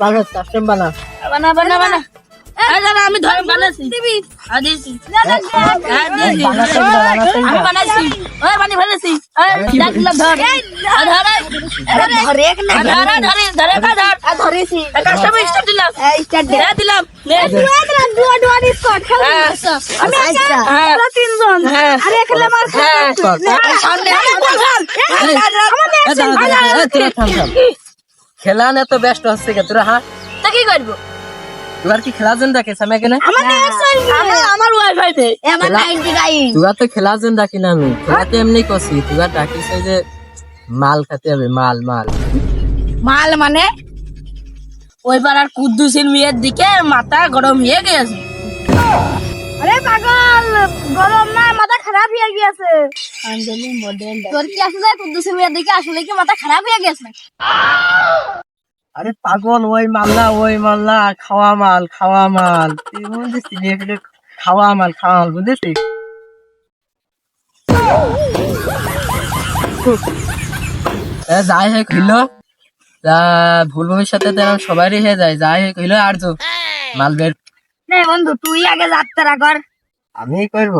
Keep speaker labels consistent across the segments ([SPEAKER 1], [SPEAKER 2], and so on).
[SPEAKER 1] বানা কাস্টম বানা
[SPEAKER 2] বানা বানা বানা আমি ধরে হ্যাঁ
[SPEAKER 1] গিয়ে বানাতে
[SPEAKER 2] আমি
[SPEAKER 1] গিয়ে
[SPEAKER 2] বানাইছি ওই বানি ফেলেছি দিলাম ধর ধর।
[SPEAKER 3] ধরে এক না
[SPEAKER 2] আর ধর ধরে ধরে কা ধর
[SPEAKER 3] ধরেছি
[SPEAKER 2] কাস্টম স্টার্ট দিলাম
[SPEAKER 3] স্টার্ট
[SPEAKER 2] দিলাম নে
[SPEAKER 3] দুয়া দুয়া স্কট খেলা
[SPEAKER 2] হ্যাঁ
[SPEAKER 3] আমি
[SPEAKER 2] হ্যাঁ
[SPEAKER 3] তোরা তিনজন
[SPEAKER 2] হ্যাঁ
[SPEAKER 3] আরে একলা মার
[SPEAKER 2] হ্যাঁ
[SPEAKER 3] সামনে
[SPEAKER 1] এ, খেলা না তো ব্যস্ত হচ্ছে কে? তোরা হ্যাঁ
[SPEAKER 2] তা কি করব?
[SPEAKER 1] তোর কি খেলার জন্য ডাকে সামনে কেন
[SPEAKER 2] আমার আমার ওয়াইফাই তে
[SPEAKER 3] আমার
[SPEAKER 1] খেলা-
[SPEAKER 3] 99
[SPEAKER 1] তোরা তো খেলার জন্য ডাকি না আমি। খেলাতে এমনি করছি তোরা ডাকিস যে মাল খেতে হবে মাল মাল।
[SPEAKER 3] মাল মানে
[SPEAKER 2] ওই পাড়ার কুদ্দুসের মেয়ের দিকে মাথা গরম হয়ে গেছে।
[SPEAKER 3] আরে পাগল গরম না খারাপ হয়ে গিয়েছে।
[SPEAKER 2] আঞ্জলি মডেল
[SPEAKER 3] তোর কি আসলে কুদ্দুসের দিকে আসলে কি মাথা খারাপ হয়ে গেছে?
[SPEAKER 1] আরে পাগল ওই মাল্লা ওই মাল্লা খাওয়া মাল খাওয়া মাল। খাওয়া মাল খাওয়া মাল বুঝেছিস? যাই হোক হইল। তা ভুল ভবিষ্যতে তো সবারই হয়ে যায়। যাই হোক হইল আর তো মাল বের।
[SPEAKER 3] নে বন্ধু তুই আগে যাত্রা কর।
[SPEAKER 1] আমি করব।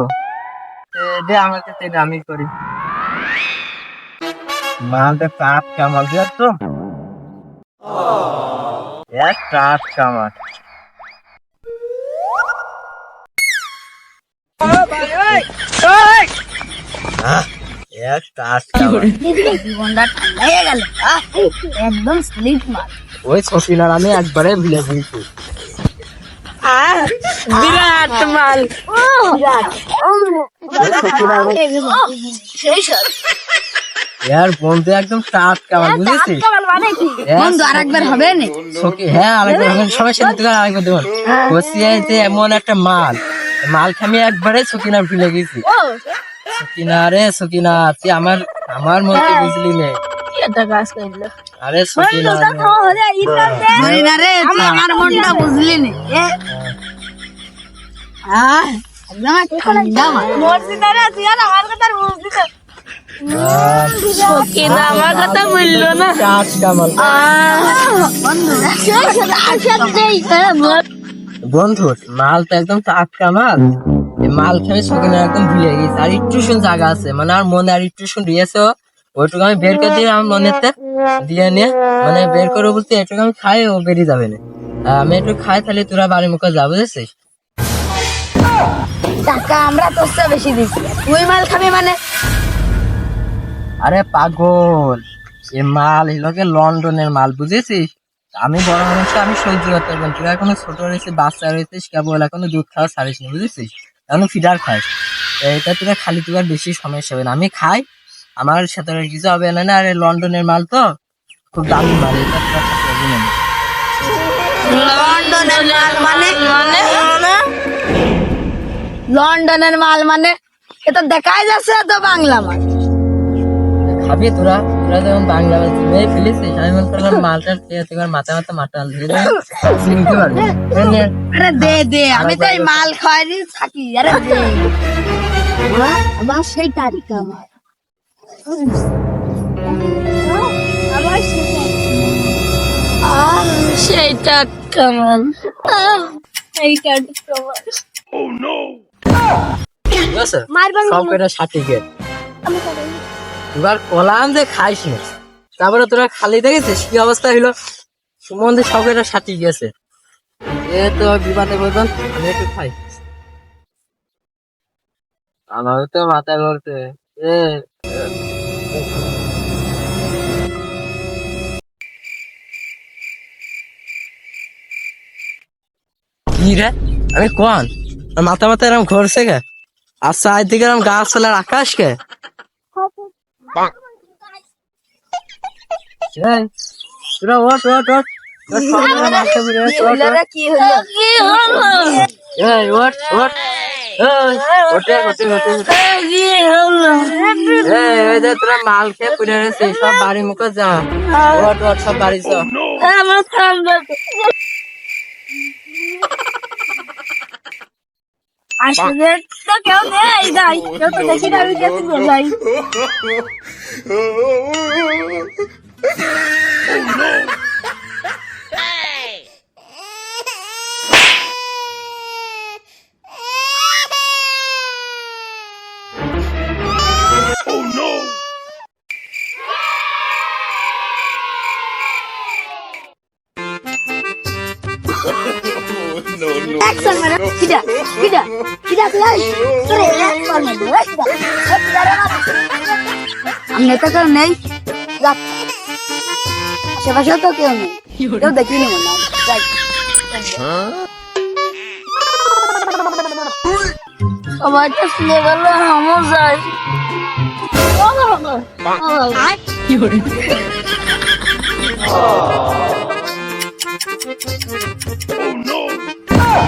[SPEAKER 1] দে আমাকে আমি করি। মালটা টাট কামাল দেওয়ার তো এক কামাল। এক টাট কামাল।
[SPEAKER 3] জীবনটা ঠান্ডা হয়ে গেল। একদম মাল।
[SPEAKER 1] ওই সফিনার আমি একবারে ভুলে গেছি।
[SPEAKER 2] বিরাট মাল।
[SPEAKER 3] সেই
[SPEAKER 1] ইয়ার বন্ধু একদম টাট কামাল বুঝেছিস?
[SPEAKER 3] কামাল মানে কি?
[SPEAKER 1] এক
[SPEAKER 3] বন্ধু আরেকবার হবে না?
[SPEAKER 1] হ্যাঁ আরেকবার হবে। সবাই সাথে তোকে আরেকবার দেবো। বসিয়াতে এমন একটা মাল। মাল খামি একবারে সকিনা ভুলে গেছি।
[SPEAKER 3] ও।
[SPEAKER 1] সকিনা রে সকিনা তুই আমার আমার মতে বুঝলি নে।
[SPEAKER 2] এটা কাজ করল
[SPEAKER 1] আরে সকিনা রে।
[SPEAKER 3] ধরি না রে আমার মনটা বুঝলি নি? একদম মাল আমার কথা তো
[SPEAKER 2] বলল না।
[SPEAKER 3] বন্ধু।
[SPEAKER 1] বন্ধু একদম টাটকা মাল। মাল খেয়ে সকিনা একদম ভুলে গেছি। আর একটু শুন জায়গা আছে। মানে আর মনে আর একটু শুন দিয়েছে। ওইটুকু আমি বের করে দিয়ে আমার মনেতে দিয়ে নিয়ে মানে বের করে বলতে এটুকু আমি খাই ও বেরিয়ে যাবে না। আমি একটু খাই তাহলে তোরা বাড়ির মুখে যাব বুঝেছিস?
[SPEAKER 3] টাকা আমরা তোর বেশি দিছি তুই মাল খাবি মানে?
[SPEAKER 1] আরে পাগল এ মাল এগুলোকে লন্ডনের মাল বুঝেছিস? আমি বড় মানুষ আমি সহ্য করতে পারব। তোরা এখনও ছোট রয়েছে বাচ্চা রয়েছিস কেবল এখনও দুধ খাওয়া ছাড়িস না বুঝেছিস? এখন ফিডার খাস। এটা তোরা খালি তোর বেশি সমস্যা হবে না। আমি খাই আমার সাথে কিছু হবে না আরে লন্ডনের মাল তো। খুব দামি মাল।
[SPEAKER 3] লন্ডনের মাল মানে?
[SPEAKER 2] মানে?
[SPEAKER 3] লন্ডনের মাল মানে? এটা দেখাই যাচ্ছে তো বাংলা মাল।
[SPEAKER 1] খাবি তোরা তোরা যখন বাংলা মাল চিনে ফেলেছিস আমি মনে করলাম মালটা খেয়ে তোমার মাথা মাথা মাথা ধরে চিনতে পারবি।
[SPEAKER 3] আরে দে দে আমি তো এই মাল খাই থাকি আরে দে। আবার সেই তারিখ আমার।
[SPEAKER 2] সেইটা
[SPEAKER 1] এবার কলাম যে খাইস তারপরে তোরা খালি দেখেছিস কি অবস্থা হইল? সুমন্ধে সব কটা সাটি গেছে এ তো বিবাদে বলবেন আমি একটু খাই। আমার তো মাথায় বলতে এ কি রে? আমি কোন মাথা মাথা এরকম ঘুরছে গে আর সাইড দিকে এরকম গাছ চালার আকাশ কে তোরা।
[SPEAKER 3] কি হলো
[SPEAKER 2] কি হলো?
[SPEAKER 1] এই, ওঠ। তোরা মাল খেয়ে পড়ে রয়েছে সব বাড়ি মুখে যা বাড়ি যা
[SPEAKER 3] আসলে তো কেউ নেই যাই কেউ তো গেছি যাই অ্যাকশন মানে কিডা কিডা কিডা প্লাই তোরে একবার মারবো এই কিডা এই কিডা রে মার আমনে তো কেউ নেই আশেপাশে তো কেউ নেই কেউ দেখিনি মনে হয়
[SPEAKER 2] সবাই তো শুনে গেল আমার যাই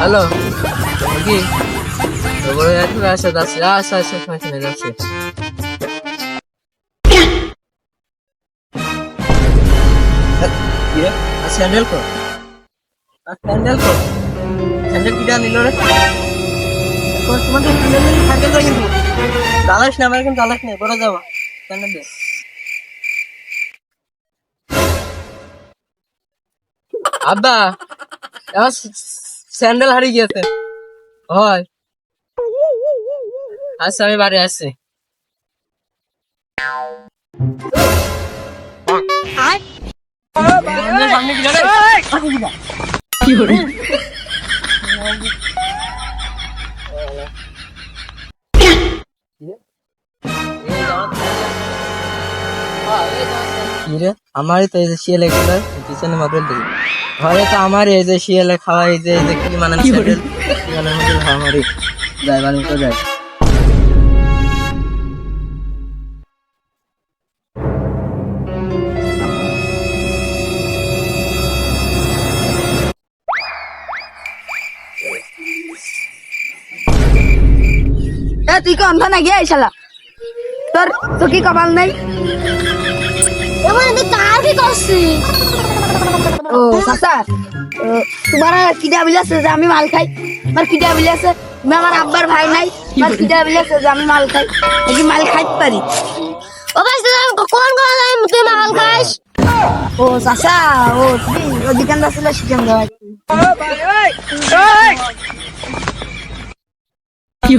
[SPEAKER 1] হ্যালো কি? বড় একটু আসে যাচ্ছে। আসে আসে শুনে যাচ্ছে স্যান্ডেল কো স্যান্ডেল কো স্যান্ডেল কিটা নিল রে? তোমাদের স্যান্ডেল নিয়ে স্যান্ডেল তো কিন্তু। দালাস না, আমার কিন্তু দালাস নেই, বড় যাবা স্যান্ডেল দে। আব্বা স্যান্ডেল হারিয়ে গিয়েছে হয়। আচ্ছা আমি বাড়ি আসছি। সামনে কি জানে? কি রে আমারই তো এই যে শিয়ালে ঘরে তো আমারই এই যে শিয়ালে খাওয়া এই যে এই যে কি মানে শিয়ালের মধ্যে আমারই। যাই বানি তো
[SPEAKER 3] তুই কি অন্ধ নাকি এই শালা? তোর তো কি কপাল নাই?
[SPEAKER 2] এবার তুই কার কি করছিস?
[SPEAKER 3] ও চাচা তোমার কিডা বিলাছে যে আমি মাল খাই? আমার কিডা বিলাছে তুমি আমার আব্বার ভাই নাই আমার কিডা বিলাছে যে আমি মাল খাই নাকি মাল খাইতে পারি?
[SPEAKER 2] ও ভাই কোন কোন তুই মাল খাস
[SPEAKER 3] ও চাচা ও তুমি ও দোকানদার ছিল শিখান দেওয়া
[SPEAKER 1] কি